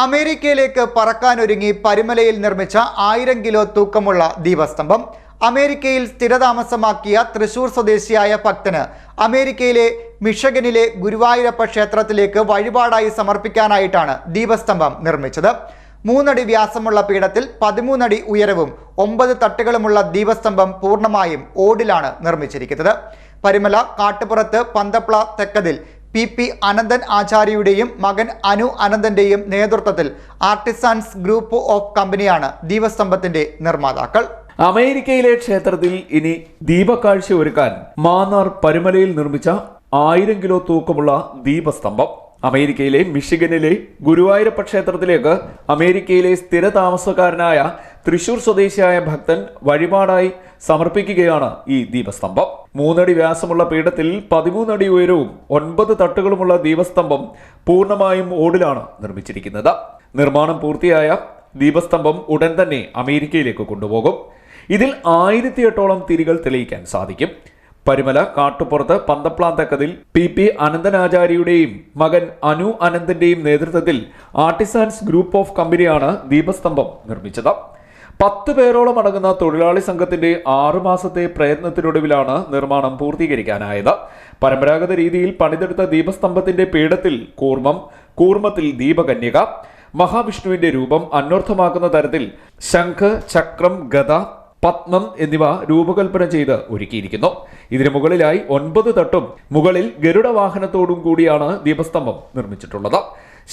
അമേരിക്കയിലേക്ക് പറക്കാനൊരുങ്ങി പരിമലയിൽ നിർമ്മിച്ച ആയിരം കിലോ തൂക്കമുള്ള ദീപസ്തംഭം. അമേരിക്കയിൽ സ്ഥിരതാമസമാക്കിയ തൃശൂർ സ്വദേശിയായ ഭക്തന് അമേരിക്കയിലെ മിഷഗനിലെ ഗുരുവായൂരപ്പ ക്ഷേത്രത്തിലേക്ക് വഴിപാടായി സമർപ്പിക്കാനായിട്ടാണ് ദീപസ്തംഭം നിർമ്മിച്ചത്. മൂന്നടി വ്യാസമുള്ള പീഠത്തിൽ പതിമൂന്നടി ഉയരവും ഒമ്പത് തട്ടുകളുമുള്ള ദീപസ്തംഭം പൂർണമായും ഓടിലാണ് നിർമ്മിച്ചിരിക്കുന്നത്. പരിമല കാട്ടുപുറത്ത് പന്തപ്ല തെക്കതിൽ പി പി അനന്തൻ ആചാര്യയുടെയും മകൻ അനു അനന്തന്റെയും നേതൃത്വത്തിൽ ആർട്ടിസാൻസ് ഗ്രൂപ്പ് ഓഫ് കമ്പനിയാണ് ദീപസ്തംഭത്തിന്റെ നിർമ്മാതാക്കൾ. അമേരിക്കയിലെ ക്ഷേത്രത്തിൽ ഇനി ദീപക്കാഴ്ച ഒരുക്കാൻ മാന്നാർ പരുമലയിൽ നിർമ്മിച്ച ആയിരം കിലോ തൂക്കമുള്ള ദീപസ്തംഭം. അമേരിക്കയിലെ മിഷിഗനിലെ ഗുരുവായൂരപ്പ ക്ഷേത്രത്തിലേക്ക് അമേരിക്കയിലെ സ്ഥിര താമസക്കാരനായ തൃശൂർ സ്വദേശിയായ ഭക്തൻ വഴിപാടായി സമർപ്പിക്കുകയാണ് ഈ ദീപസ്തംഭം. മൂന്നടി വ്യാസമുള്ള പീഠത്തിൽ പതിമൂന്നടി ഉയരവും ഒൻപത് തട്ടുകളുമുള്ള ദീപസ്തംഭം പൂർണമായും ഓടിലാണ് നിർമ്മിച്ചിരിക്കുന്നത്. നിർമ്മാണം പൂർത്തിയായ ദീപസ്തംഭം ഉടൻ തന്നെ അമേരിക്കയിലേക്ക് കൊണ്ടുപോകും. ഇതിൽ ആയിരത്തി എട്ടോളം തിരികൾ തെളിയിക്കാൻ സാധിക്കും. പരിമല കാട്ടുപുറത്ത് പന്തപ്ലാന്തക്കതിൽ പി പി അനന്തനാചാര്യയുടെയും മകൻ അനു അനന്തിന്റെയും നേതൃത്വത്തിൽ ആർട്ടിസാൻസ് ഗ്രൂപ്പ് ഓഫ് കമ്പനിയാണ് ദീപസ്തംഭം നിർമ്മിച്ചത്. പത്ത് പേരോളം അടങ്ങുന്ന തൊഴിലാളി സംഘത്തിന്റെ ആറുമാസത്തെ പ്രയത്നത്തിനൊടുവിലാണ് നിർമ്മാണം പൂർത്തീകരിക്കാനായത്. പരമ്പരാഗത രീതിയിൽ പണിതെടുത്ത ദീപസ്തംഭത്തിന്റെ പീഠത്തിൽ കൂർമ്മം കൂർമ്മത്തിൽ ദീപകന്യക മഹാവിഷ്ണുവിന്റെ രൂപം അന്വർത്ഥമാക്കുന്ന തരത്തിൽ ശംഖ് ചക്രം ഗത പത്മം എന്നിവ രൂപകൽപ്പന ചെയ്ത് ഒരുക്കിയിരിക്കുന്നു. ഇതിനു മുകളിലായി ഒൻപത് തട്ടും മുകളിൽ ഗരുഡ വാഹനത്തോടും കൂടിയാണ് ദീപസ്തംഭം നിർമ്മിച്ചിട്ടുള്ളത്.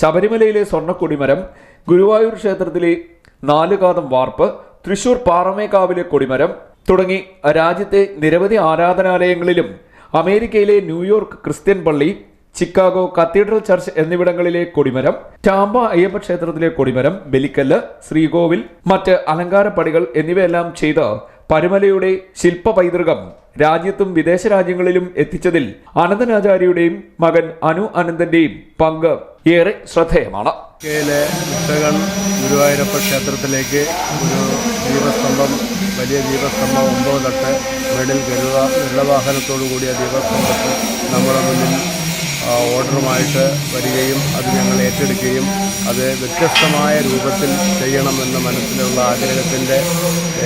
ശബരിമലയിലെ സ്വർണക്കൊടിമരം ഗുരുവായൂർ ക്ഷേത്രത്തിലെ നാലുകാതം വാർപ്പ് തൃശൂർ പാറമേക്കാവിലെ കൊടിമരം തുടങ്ങി രാജ്യത്തെ നിരവധി ആരാധനാലയങ്ങളിലും അമേരിക്കയിലെ ന്യൂയോർക്ക് ക്രിസ്ത്യൻ പള്ളി ചിക്കാഗോ കത്തീഡ്രൽ ചർച്ച് എന്നിവിടങ്ങളിലെ കൊടിമരം ടാമ്പ അയ്യപ്പ ക്ഷേത്രത്തിലെ കൊടിമരം ബലിക്കല്ല് ശ്രീകോവിൽ മറ്റ് അലങ്കാരപ്പടികൾ എന്നിവയെല്ലാം ചെയ്ത് പരുമലയുടെ ശില്പ പൈതൃകം രാജ്യത്തും വിദേശ രാജ്യങ്ങളിലും എത്തിച്ചതിൽ അനന്തനാചാര്യയുടെയും മകൻ അനു അനന്തന്റെയും പങ്ക് ഏറെ ശ്രദ്ധേയമാണ്. കെയിലെ മുത്തകൺ ഗുരുവായൂരപ്പ ക്ഷേത്രത്തിലേക്ക് ഒരു ദീപസ്തംഭം വലിയ ദീപസ്തംഭം ഒമ്പത് തട്ട് മെഡിൽ ഗരുഡ ഗരുഡവാഹനത്തോടു കൂടിയ ദീപസ്തംഭത്തിൽ നമ്മുടെ മുന്നിൽ ഓർഡറുമായിട്ട് വരികയും അത് ഞങ്ങൾ ഏറ്റെടുക്കുകയും അത് വ്യത്യസ്തമായ രൂപത്തിൽ ചെയ്യണമെന്ന മനസ്സിലുള്ള ആഗ്രഹത്തിന്റെ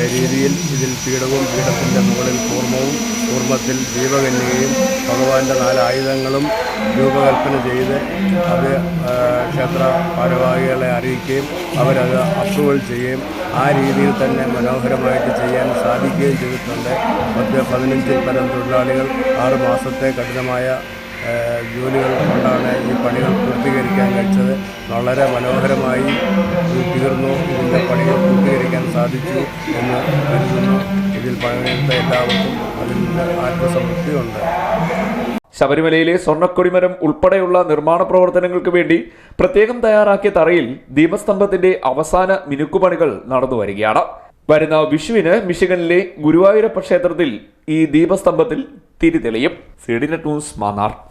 രീതിയിൽ ഇതിൽ പീഠവും പീഠത്തിന്റെ മുകളിൽ കൂർമ്മവും കൂർമ്മത്തിൽ ദീപകന്യകയും ഭഗവാന്റെ നാലായുധങ്ങളും രൂപകൽപ്പന ചെയ്ത് അത് ക്ഷേത്ര ഭാരവാഹികളെ അറിയിക്കുകയും അവരത് അപ്രൂവൽ ചെയ്യുകയും ആ രീതിയിൽ തന്നെ മനോഹരമായിട്ട് ചെയ്യാൻ സാധിക്കുകയും ചെയ്തിട്ടുണ്ട്. പത്ത് പതിനഞ്ചിൽ പരം തൊഴിലാളികൾ ആറ് മാസത്തെ കഠിനമായ ജോലികൾ കൊണ്ടാണ് ഈ പണികൾ പൂർത്തീകരിക്കാൻ കഴിച്ചത്. വളരെ മനോഹരമായി തീർന്നു. ഇതിന്റെ പണികൾ പൂർത്തീകരിക്കാൻ സാധിച്ചു എന്ന് കരുതുന്നു. ഇതിൽ പണിയെടുത്ത എല്ലാവർക്കും അതിൽ ആത്മസംതൃപ്തിയുണ്ട്. ശബരിമലയിലെ സ്വർണക്കൊടിമരം ഉൾപ്പെടെയുള്ള നിർമ്മാണ പ്രവർത്തനങ്ങൾക്ക് വേണ്ടി പ്രത്യേകം തയ്യാറാക്കിയ തറയിൽ ദീപസ്തംഭത്തിന്റെ അവസാന മിനുക്കുപണികൾ നടന്നു വരികയാണ്. വരുന്ന വിഷുവിന് മിഷിഗനിലെ ഗുരുവായൂരപ്പ ക്ഷേത്രത്തിൽ ഈ ദീപസ്തംഭത്തിൽ തിരി തെളിയും. C news Mannar.